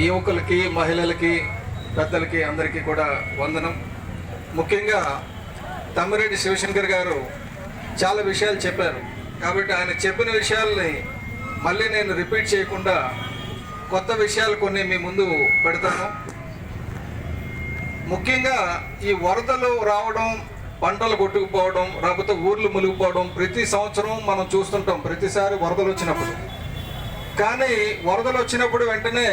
యువకులకి మహిళలకి పెద్దలకి అందరికీ కూడా వందనం. ముఖ్యంగా తమ్మిరెడ్డి శివశంకర్ గారు చాలా విషయాలు చెప్పారు. కాబట్టి ఆయన చెప్పిన విషయాల్ని మళ్ళీ నేను రిపీట్ చేయకుండా కొత్త విషయాలు కొన్ని మీ ముందు పెడతాను. ముఖ్యంగా ఈ వరదలు రావడం పంటలు కొట్టుకుపోవడం లేకపోతే ఊర్లు మునిగిపోవడం ప్రతి సంవత్సరం మనం చూస్తుంటాం ప్రతిసారి వరదలు వచ్చినప్పుడు. కానీ వరదలు వచ్చినప్పుడు వెంటనే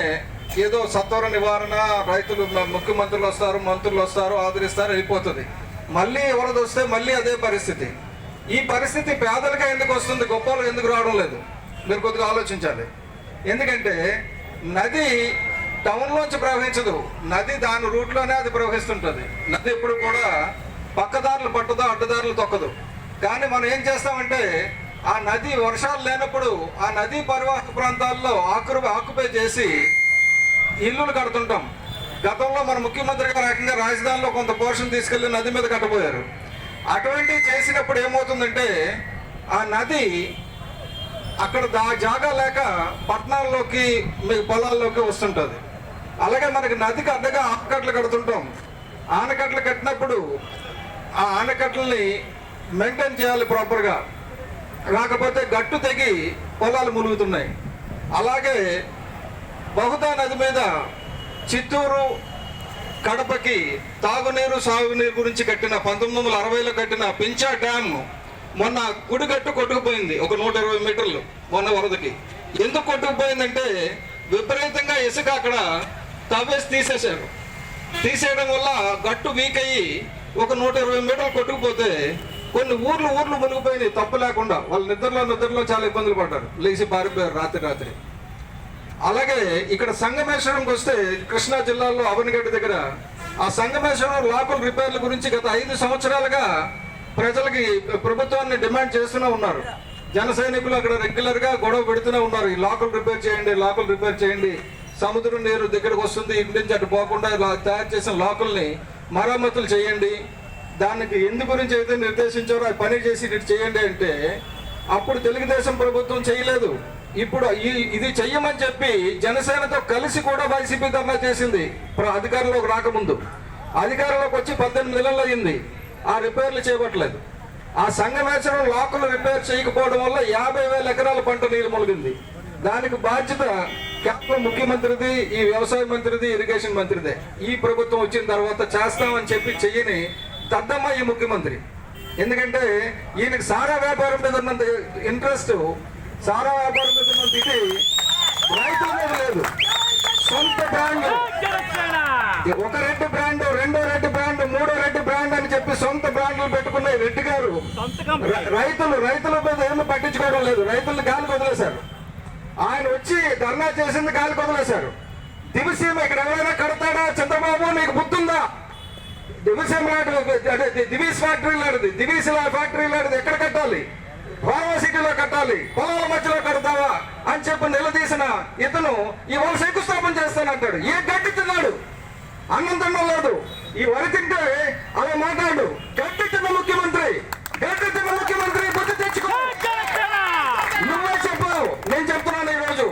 ఏదో సత్వర నివారణ రైతులు ముఖ్యమంత్రులు వస్తారు మంత్రులు వస్తారు ఆదరిస్తారు వెళ్ళిపోతుంది మళ్ళీ ఎవరిది వస్తే మళ్ళీ అదే పరిస్థితి. ఈ పరిస్థితి పేదలకే ఎందుకు వస్తుంది? గొప్పలు ఎందుకు రావడం లేదు? మీరు కొద్దిగా ఆలోచించాలి. ఎందుకంటే నది టౌన్లోంచి ప్రవహించదు. నది దాని రూట్లోనే అది ప్రవహిస్తుంటుంది. నది ఎప్పుడు కూడా పక్కదారులు పట్టదు అడ్డదారులు తొక్కదు. కానీ మనం ఏం చేస్తామంటే ఆ నది వర్షాలు లేనప్పుడు ఆ నదీ పరివాహక ప్రాంతాల్లో ఆక్రు ఆక్యుపై చేసి ఇల్లులు కడుతుంటాం. గతంలో మన ముఖ్యమంత్రి గారు ఏకంగా రాజధానిలో కొంత పోర్షన్ తీసుకెళ్ళి నది మీద కట్టబోయారు. అటువంటివి చేసినప్పుడు ఏమవుతుందంటే ఆ నది అక్కడ దా జాగా లేక పట్టణాల్లోకి మీ పొలాల్లోకి వస్తుంటుంది. అలాగే మనకి నదికి అడ్డగా ఆనకట్టలు కడుతుంటాం. ఆనకట్టలు కట్టినప్పుడు ఆ ఆనకట్టలని మెయింటైన్ చేయాలి ప్రాపర్గా. రాకపోతే గట్టు తెగి పొలాలు మునుగుతున్నాయి. అలాగే బహుదా నది మీద చిత్తూరు కడపకి తాగునీరు సాగునీరు గురించి కట్టిన పంతొమ్మిది వందల అరవైలో కట్టిన పించా డ్యామ్ మొన్న గుడిగట్టు కొట్టుకుపోయింది. ఒక నూట ఇరవై మీటర్లు మొన్న వరదకి. ఎందుకు కొట్టుకుపోయిందంటే విపరీతంగా ఇసుక అక్కడ తవ్వేసి తీసేశారు. తీసేయడం వల్ల గట్టు వీక్ అయ్యి ఒక నూట ఇరవై మీటర్లు కొట్టుకుపోతే కొన్ని ఊర్లు ఊర్లు మునిగిపోయినాయి. తప్పు లేకుండా. వాళ్ళ నిద్రలో నిద్రలో చాలా ఇబ్బందులు పడ్డారు. లేచి పారిపోయారు రాత్రి రాత్రి. అలాగే ఇక్కడ సంగమేశ్వరంకి వస్తే కృష్ణా జిల్లాలో అవనిగడ్డ దగ్గర ఆ సంగమేశ్వరం లోకల్ రిపేర్ల గురించి గత ఐదు సంవత్సరాలుగా ప్రజలకి ప్రభుత్వాన్ని డిమాండ్ చేస్తూనే ఉన్నారు. జన సైనికులు అక్కడ రెగ్యులర్గా గొడవ పెడుతూనే ఉన్నారు. ఈ లోకల్ రిపేర్ చేయండి లోకల్ రిపేర్ చేయండి. సముద్రం నీరు దగ్గరకు వస్తుంది ఇటు నుంచి అటు పోకుండా ఇలా తయారు చేసిన లోకల్ని మరమ్మతులు చేయండి. దానికి ఎందు గురించి అయితే నిర్దేశించారో ఆ పని చేసి ఇటు చేయండి అంటే అప్పుడు తెలుగుదేశం ప్రభుత్వం చేయలేదు. ఇప్పుడు ఈ ఇది చెయ్యమని చెప్పి జనసేనతో కలిసి కూడా వైసీపీ ధర్నా చేసింది. ప్ర- అధికారంలోకి రాకముందు. అధికారంలోకి వచ్చి పద్దెనిమిది నెలలు అయింది. ఆ రిపేర్లు చేయబట్టలేదు. ఆ సంగమేశ్వరం లోకల్ రిపేర్ చేయకపోవడం వల్ల యాభై వేల ఎకరాల పంట నీరు మొలిగింది దానికి బాధ్యత కేవలం ముఖ్యమంత్రిది ఈ వ్యవసాయ మంత్రిది ఇరిగేషన్ మంత్రిదే. ఈ ప్రభుత్వం వచ్చిన తర్వాత చేస్తామని చెప్పి చెయ్యని దద్దమ్మ ఈ ముఖ్యమంత్రి. ఎందుకంటే ఈయనకి సారా వ్యాపారం మీద ఉన్నంత ఇంట్రెస్ట్ సారా వ్యాపారం రైతుల మీద లేదు. సొంత బ్రాండ్. ఒక రెడ్డి బ్రాండ్ రెండో రెడ్డి బ్రాండ్ మూడో రెడ్డి బ్రాండ్ అని చెప్పి సొంత బ్రాండ్లు పెట్టుకున్న రెడ్డి గారు. రైతులు రైతుల మీద ఏమీ పట్టించుకోవడం లేదు. రైతులను గాలికి వదిలేశారు. ఆయన వచ్చి ధర్నా చేసింది గాలికి వదిలేశారు. దివిసీమ ఇక్కడ ఎవరైనా కడతాడా? చంద్రబాబు నీకు బుద్ధుందా? దివిసీమ దివీస్ ఫ్యాక్టరీ లాంటిది దివీస్ ఫ్యాక్టరీ లాంటిది ఎక్కడ కట్టాలి? ఫార్మాసిటీలో కట్టాలి. పొలాల మధ్యలో కడతావా అని చెప్పి నిలదీసిన ఇతను ఇవాళ శంకుస్థాపన చేస్తానంటాడు. ఏ గడ్డి తిన్నాడు? అన్నం తినడం లేదు ఈ వరి తింటే అలా మాట్లాడు. గడ్డి తిన్న ముఖ్యమంత్రి. గడ్డి తిన్న ముఖ్యమంత్రి బుద్ధి తెచ్చుకో. నువ్వే చెప్పావు. నేను చెప్తున్నాను ఈ రోజు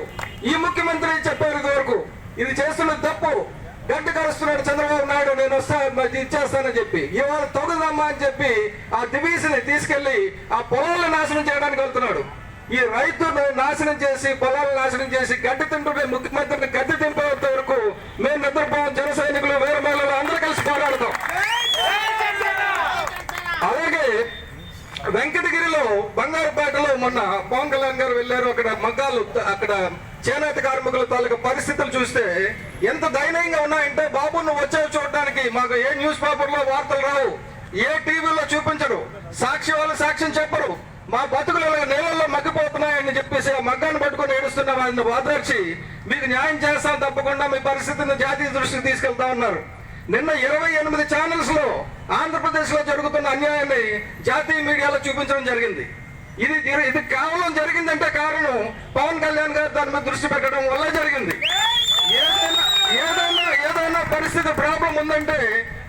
ఈ ముఖ్యమంత్రి చెప్పారు ఇది వరకు ఇది చేస్తున్న తప్పు. గడ్డి కరుస్తున్నాడు చంద్రబాబు నాయుడు నేను వస్తా ఇచ్చేస్తానని చెప్పి. ఇవాళ తొగదమ్మా అని చెప్పి ఆ దివీసిని తీసుకెళ్ళి ఆ పొలాలను నాశనం చేయడానికి వెళ్తున్నాడు. ఈ రైతును నాశనం చేసి పొలాలను నాశనం చేసి గడ్డి తింటుంటే ముఖ్యమంత్రిని గడ్డి తింపేంత వరకు మేము నిద్రపోవం జన సైనికులు వేరే మహిళలు అందరూ కలిసి పోరాడతాం. అలాగే వెంకటగిరిలో బంగారుపేటలో మొన్న పవన్ కళ్యాణ్ గారు వెళ్ళారు. అక్కడ మగ్గాలు అక్కడ చేనేత కార్మికుల తాలూకా పరిస్థితులు చూస్తే ఎంత దయనీయంగా ఉన్నాయంటే బాబు నువ్వు వచ్చావు చూడడానికి. మాకు ఏ న్యూస్ పేపర్లో వార్తలు రావు. ఏ టీవీలో చూపించరు. సాక్షి వాళ్ళు సాక్ష్యం చెప్పరు. మా బతుకులు ఇలా నీళ్ళల్లో మగ్గిపోతున్నాయని చెప్పేసి ఆ మగ్గాన్ని పట్టుకొని ఏడుస్తున్న వారిని ఓదార్చి మీకు న్యాయం చేస్తాం తప్పకుండా. మీ పరిస్థితిని జాతీయ దృష్టికి తీసుకెళ్తా ఉన్నారు. నిన్న ఇరవై ఎనిమిది ఛానల్స్లో ఆంధ్రప్రదేశ్లో జరుగుతున్న అన్యాయాన్ని జాతీయ మీడియాలో చూపించడం జరిగింది. ఇది ఇది కేవలం జరిగిందంటే కారణం కళ్యాణ్ గారు దాని మీద దృష్టి పెట్టడం వల్ల జరిగింది. ఏదైనా ఏదైనా ఏదైనా పరిస్థితి ప్రాబ్లం ఉందంటే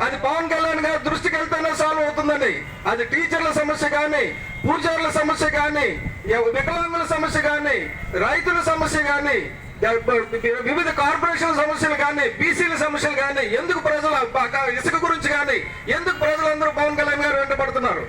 అది పవన్ కళ్యాణ్ గారి దృష్టికి వెళ్తేనే సాల్వ్ అవుతుందని అది టీచర్ల సమస్య కానీ పూజారుల సమస్య కానీ వికలాంగుల సమస్య కానీ రైతుల సమస్య కానీ వివిధ కార్పొరేషన్ సమస్యలు కానీ బీసీల సమస్యలు కానీ ఎందుకు ప్రజల ఇసుక గురించి కానీ ఎందుకు ప్రజలందరూ పవన్ కళ్యాణ్ గారు వెంటబడుతున్నారు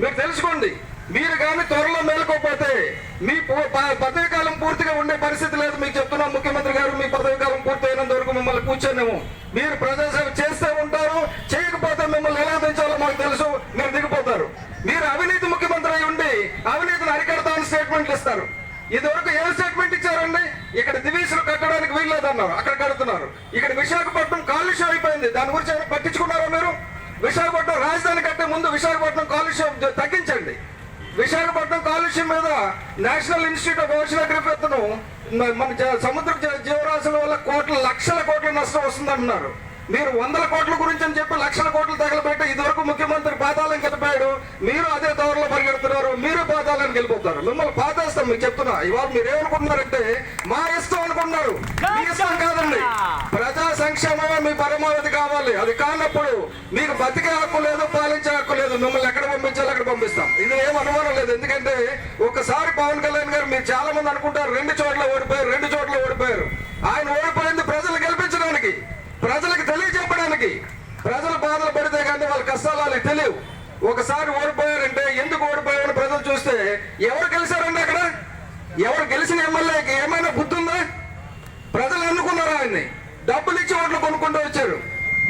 మీరు తెలుసుకోండి. మీరు కానీ త్వరలో మేలుకోకపోతే మీ పూ- ప- పదవి కాలం పూర్తిగా ఉండే పరిస్థితి లేదు. మీకు చెప్తున్నాం ముఖ్యమంత్రి గారు మీ పదవి కాలం పూర్తి అయినంత వరకు మిమ్మల్ని కూర్చోనేము మీరు ప్రజాసేవ చేస్తే ఉంటారు చేయకపోతే మిమ్మల్ని ఎలా దించాలో మాకు తెలుసు మీరు దిగిపోతారు. మీరు అవినీతి ముఖ్యమంత్రి అయి ఉండి అవినీతిని అరికడతామని స్టేట్మెంట్లు ఇస్తారు. ఇదివరకు ఏం స్టేట్మెంట్ ఇచ్చారండి? ఇక్కడ దివీసులు కట్టడానికి వీల్లేదన్నారు అక్కడ కడుతున్నారు. ఇక్కడ విశాఖపట్నం కాలుష్యం అయిపోయింది. దాని గురించి ఏమైనా పట్టించుకున్నారా మీరు? విశాఖపట్నం రాజధాని కట్టే ముందు విశాఖపట్నం కాలుష్యం తగ్గించండి. విశాఖపట్నం కాలుష్యం మీద నేషనల్ ఇన్స్టిట్యూట్ ఆఫ్ ఓషనోగ్రఫీను మన సముద్ర జీవరాశుల వల్ల కోట్ల లక్షల కోట్ల నష్టం వస్తుందంటున్నారు. మీరు వందల కోట్ల గురించి అని చెప్పి లక్షల కోట్లు తగలబెట్టి ఇదివరకు ముఖ్యమంత్రి పాతాళం వెళ్ళిపోయాడు మీరు అదే దౌరలో పరిగెడుతున్నారు మీరు పాతాళానికి వెళ్ళిపోతారు మిమ్మల్ని పాతేస్తాం మీకు చెప్తున్నా. ఇవాళ మీరు ఏమనుకుంటున్నారంటే మా ఇష్టం అనుకుంటున్నారు. మీ ఇష్టం కాదండి. ప్రజా సంక్షేమమే మీ పరమావధి కావాలి. అది కానప్పుడు మీకు బతికే హక్కు లేదు పాలించే హక్కు లేదు. మిమ్మల్ని ఎక్కడ పంపించాలి అక్కడ పంపిస్తాం. ఇది ఏం అనుమానం లేదు. ఎందుకంటే ఒకసారి పవన్ కళ్యాణ్ గారు మీరు చాలా మంది అనుకుంటారు రెండు చోట్ల ఓడిపోయారు రెండు చోట్ల ఓడిపోయారు. ఆయన ఓడిపోయింది ప్రజలు గెలిపించడానికి ప్రజలకు తెలియజెప్పడానికి ప్రజలు బాధలు పడితే కానీ తెలియవు. ఒకసారి ఓడిపోయారంటే ఎందుకు ఓడిపోయారని ప్రజలు చూస్తే ఎవరు గెలిచారండి అక్కడ? ఎవరు గెలిచిన ఎమ్మెల్యేకి ఏమైనా బుద్ధుందా ప్రజలు ఎన్నుకున్నారు ఆయన్ని? డబ్బులు ఇచ్చి ఓట్లు కొనుక్కుంటూ వచ్చారు.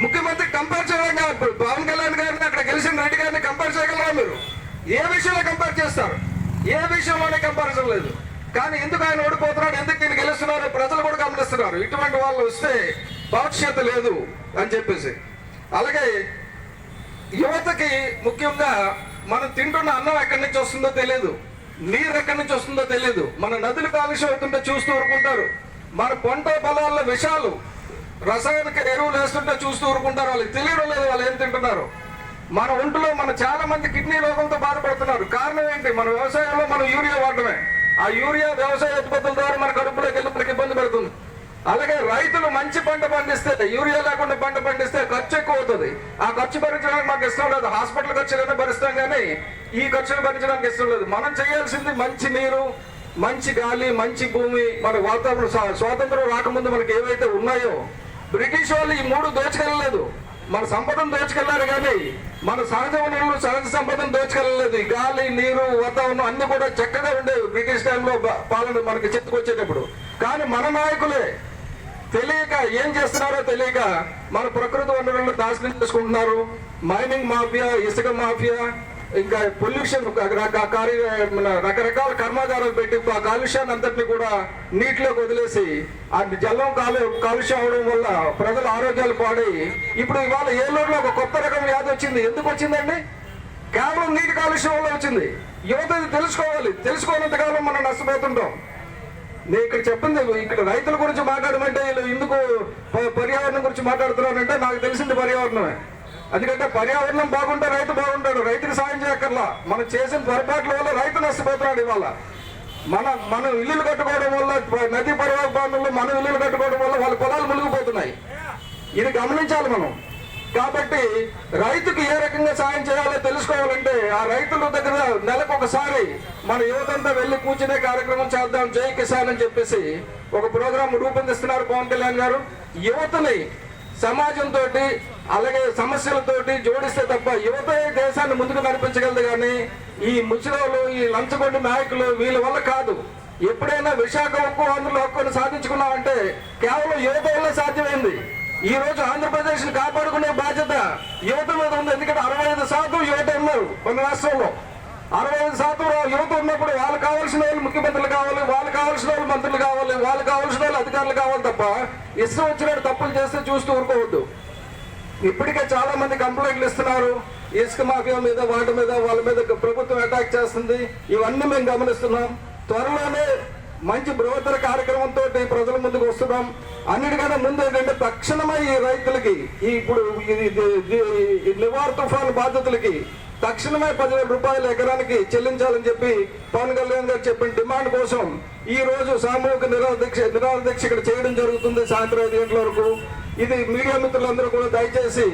ముఖ్యమంత్రి కంపేర్ చేయడంగా పవన్ కళ్యాణ్ గారిని అక్కడ గెలిచిన రెడ్డి గారిని కంపేర్ చేయగలరా మీరు? ఏ విషయంలో కంపేర్ చేస్తారు? ఏ విషయంలోనే కంపారిజన్ లేదు. కానీ ఎందుకు ఆయన ఓడిపోతున్నాడు? ఎందుకు నేను గెలుస్తున్నారు ప్రజలు కూడా గమనిస్తున్నారు. ఇటువంటి వాళ్ళు వస్తే భవిష్యత్తు లేదు అని చెప్పేసి. అలాగే యువతకి ముఖ్యంగా మనం తింటున్న అన్నం ఎక్కడి నుంచి వస్తుందో తెలియదు. నీరు ఎక్కడి నుంచి వస్తుందో తెలియదు. మన నదులు కాలుష్యం అవుతుంటే చూస్తూ ఊరుకుంటారు. మన పంట పొలాల్లో విషాలు రసాయనిక ఎరువులు వేస్తుంటే చూస్తూ ఊరుకుంటారు వాళ్ళకి తెలియడం లేదు వాళ్ళు ఏం తింటున్నారు. మన ఒంటిలో మన చాలా మంది కిడ్నీ రోగంతో బాధపడుతున్నారు. కారణం ఏంటి? మన వ్యవసాయంలో మనం యూరియా వాడటమే. ఆ యూరియా వ్యవసాయ ఉత్పత్తుల ద్వారా మనకు కడుపులోకి వెళ్ళి మనకి ఇబ్బంది పెడుతుంది అలాగే రైతులు మంచి పంట పండిస్తే యూరియా లేకుండా పంట పండిస్తే ఖర్చు ఎక్కువ అవుతుంది. ఆ ఖర్చు భరించడానికి మాకు ఇష్టం లేదు. హాస్పిటల్ ఖర్చులైనా భరిస్తాం కానీ ఈ ఖర్చులు భరించడానికి ఇష్టం లేదు. మనం చేయాల్సింది మంచి నీరు మంచి గాలి మంచి భూమి మన వాతావరణం స్వాతంత్రం రాకముందు మనకి ఏవైతే ఉన్నాయో బ్రిటిష్ వాళ్ళు ఈ మూడు దోచుకెళ్ళలేదు. మన సంపదను దోచుకెళ్ళారు కానీ మన సహజ వనరులు సహజ సంపదను దోచుకెళ్ళలేదు. ఈ గాలి నీరు వాతావరణం అన్ని కూడా చక్కగా ఉండేవి బ్రిటిష్ టైంలో పాలన మనకి చెప్పుకొచ్చేటప్పుడు కానీ మన నాయకులే తెలియక ఏం చేస్తున్నారో తెలియక మన ప్రకృతి వనరులను నాశనం చేసుకుంటున్నారు. మైనింగ్ మాఫియా ఇసుక మాఫియా ఇంకా పొల్యూషన్ రకరకాల కర్మాగారాలు పెట్టి ఆ కాలుష్యాన్ని అంతటిని కూడా నీటిలోకి వదిలేసి ఆ జలం కాలు కాలుష్యం అవడం వల్ల ప్రజల ఆరోగ్యాలు పాడై ఇప్పుడు ఇవాళ ఏలూరులో ఒక కొత్త రకం వ్యాధి వచ్చింది. ఎందుకు వచ్చిందండి? కేవలం నీటి కాలుష్యం వల్ల వచ్చింది. యువత తెలుసుకోవాలి. తెలుసుకోనంతకాలం మనం నష్టపోతుంటాం. నేను ఇక్కడ చెప్పింది ఇక్కడ రైతుల గురించి మాట్లాడమంటే వీళ్ళు ఎందుకు పర్యావరణం గురించి మాట్లాడుతున్నారంటే నాకు తెలిసింది పర్యావరణమే. ఎందుకంటే పర్యావరణం బాగుంటే రైతు బాగుంటాడు రైతుకి సాయం చేయక్కర్లా. మనం చేసిన పొరపాట్ల వల్ల రైతు నష్టపోతున్నాడు ఇవాళ. మన మనం ఇల్లులు కట్టుకోవడం వల్ల నదీ పరివాహక ప్రాంతంలో మనం ఇల్లులు కట్టుకోవడం వల్ల వాళ్ళ పొలాలు మునిగిపోతున్నాయి. ఇది గమనించాలి మనం. కాబట్టి రైతుకు ఏ రకంగా సాయం చేయాలో తెలుసుకోవాలంటే ఆ రైతుల దగ్గర నెలకు ఒకసారి మన యువతంతా వెళ్ళి కూర్చునే కార్యక్రమం చేద్దాం. జై కిసాన్ అని చెప్పేసి ఒక ప్రోగ్రాం రూపొందిస్తున్నారు పవన్ కళ్యాణ్ గారు. యువతని సమాజంతో అలాగే సమస్యలతోటి జోడిస్తే తప్ప యువత దేశాన్ని ముందుకు నడిపించగలదు కానీ ఈ ముసలోళ్ళు ఈ లంచగొండి నాయకులు వీళ్ళ వల్ల కాదు. ఎప్పుడైనా విశాఖ ఉక్కు అందులో హక్కును సాధించుకున్నామంటే కేవలం యువత వల్ల సాధ్యమైంది. ఈ రోజు ఆంధ్రప్రదేశ్ని కాపాడుకునే బాధ్యత యువత మీద ఉంది. ఎందుకంటే అరవై ఐదు శాతం యువత ఉన్నారు కొన్ని రాష్ట్రంలో అరవై ఐదు శాతం యువత ఉన్నప్పుడు వాళ్ళు కావాల్సిన వాళ్ళు ముఖ్యమంత్రులు కావాలి వాళ్ళు కావాల్సిన వాళ్ళు మంత్రులు కావాలి వాళ్ళు కావాల్సిన వాళ్ళు అధికారులు కావాలి తప్ప ఇష్టం వచ్చినట్టు తప్పులు చేస్తే చూస్తూ ఊరుకోవద్దు. ఇప్పటికే చాలా మంది కంప్లైంట్లు ఇస్తున్నారు. ఇసుక మాఫియా మీద వాటి మీద వాళ్ళ మీద ప్రభుత్వం అటాక్ చేస్తుంది. ఇవన్నీ మేము గమనిస్తున్నాం. త్వరలోనే మంచి బృహత్తర కార్యక్రమంతో ప్రజల ముందుకు వస్తున్నాం. అన్నిటికన్నా ముందు ఏంటంటే తక్షణమే ఈ రైతులకి ఈ ఇప్పుడు ఇది- నివార్ తుఫాను బాధితులకి తక్షణమే పదివేల రూపాయల ఎకరానికి చెల్లించాలని చెప్పి పవన్ కళ్యాణ్ గారు చెప్పిన డిమాండ్ కోసం ఈ రోజు సామూహిక నిరాదీక్ష నిరాదీక్ష ఇక్కడ చేయడం జరుగుతుంది సాయంత్రం ఐదు గంటల వరకు. ఇది మీడియా మిత్రులందరూ కూడా దయచేసి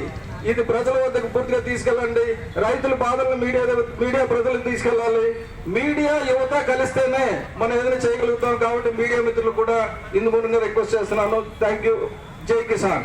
ఇది ప్రజల వద్దకు పూర్తిగా తీసుకెళ్ళండి. రైతుల బాధలను మీడియా మీడియా ప్రజలకు తీసుకెళ్ళాలి. మీడియా యువత కలిస్తేనే మనం ఏదైనా చేయగలుగుతాం కాబట్టి మీడియా మిత్రులు కూడా ఇందు మూలంగా రిక్వెస్ట్ చేస్తున్నాను. థ్యాంక్ యూ జై కిసాన్.